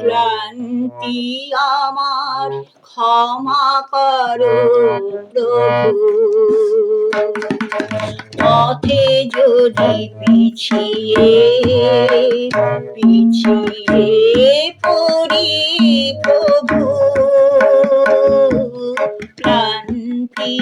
ক্লান্তি আমার ক্ষমা করো পথে যদি পিছিয়ে পিছিয়ে পড়ি প্রভু ক্লান্তি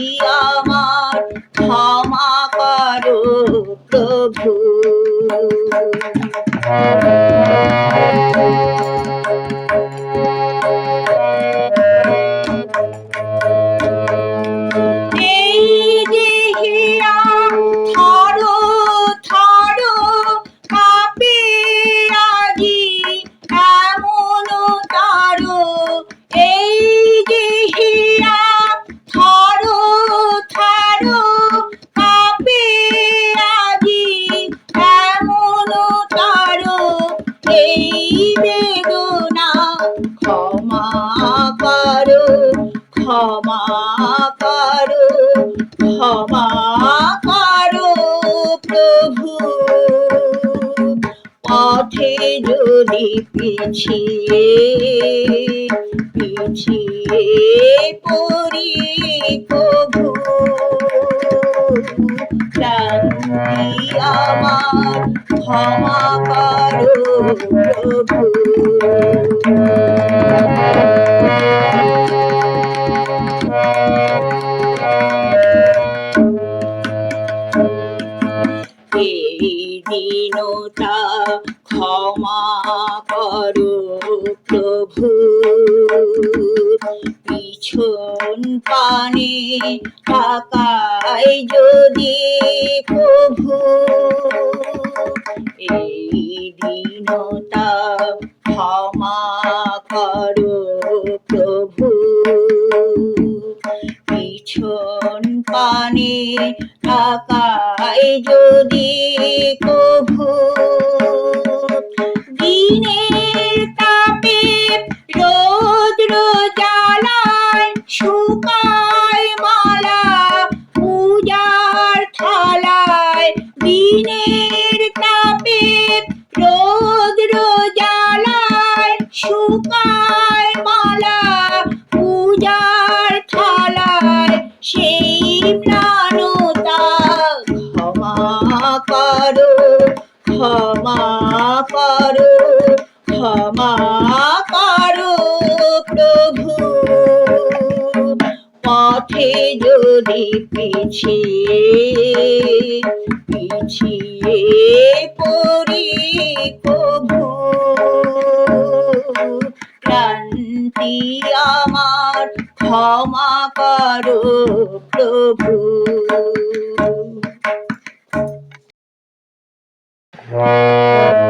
প্রভু পথে যদি পিছিয়ে পিছিয়ে পড়ি প্রভু আমার ক্ষমা করো প্রভু। পিছন পানে টাকায় যদি প্রভু। এই দীনতা ক্ষমা করো প্রভু। পিছন পানে টাকায় যদি কভু দিনের যদি পিছিয়ে পিছিয়ে পড়ি প্রভু ক্লান্তি আমার ক্ষমা করো প্রভু। আমার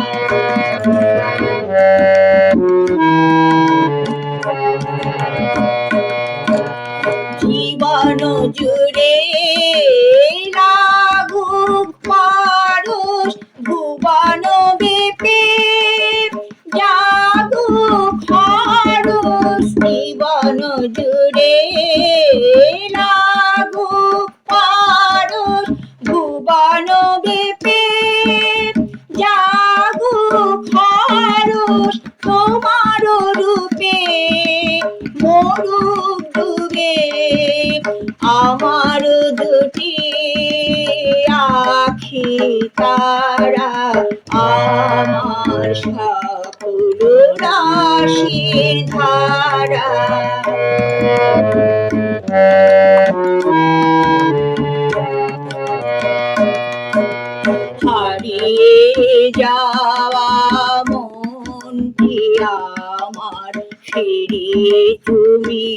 ভুবন বেপে জাগুক হরস তোমার রূপে, মরুক ডুবে আমার দুটি আখি তারা আমার সকল রাশির ধারা। আমার ফিরিয়ে তুমি।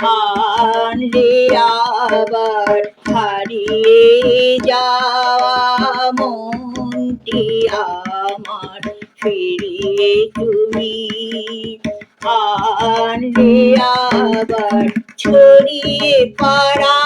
আনলে আবার হারিয়ে যাওয়া মনটি আমার। ফিরিয়ে তুমি। আনলে আবার ছড়িয়ে পড়া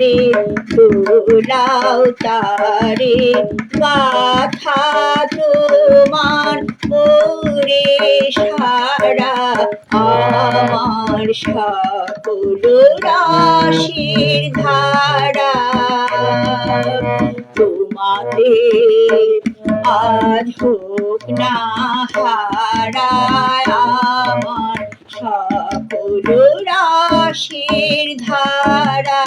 তারে দুলাও তারে কথা তোমার ওরে সারা আমার সকল রাশির ধারা। তোমাতে আধুক না হারায় আমার সকল রাশির ধারা।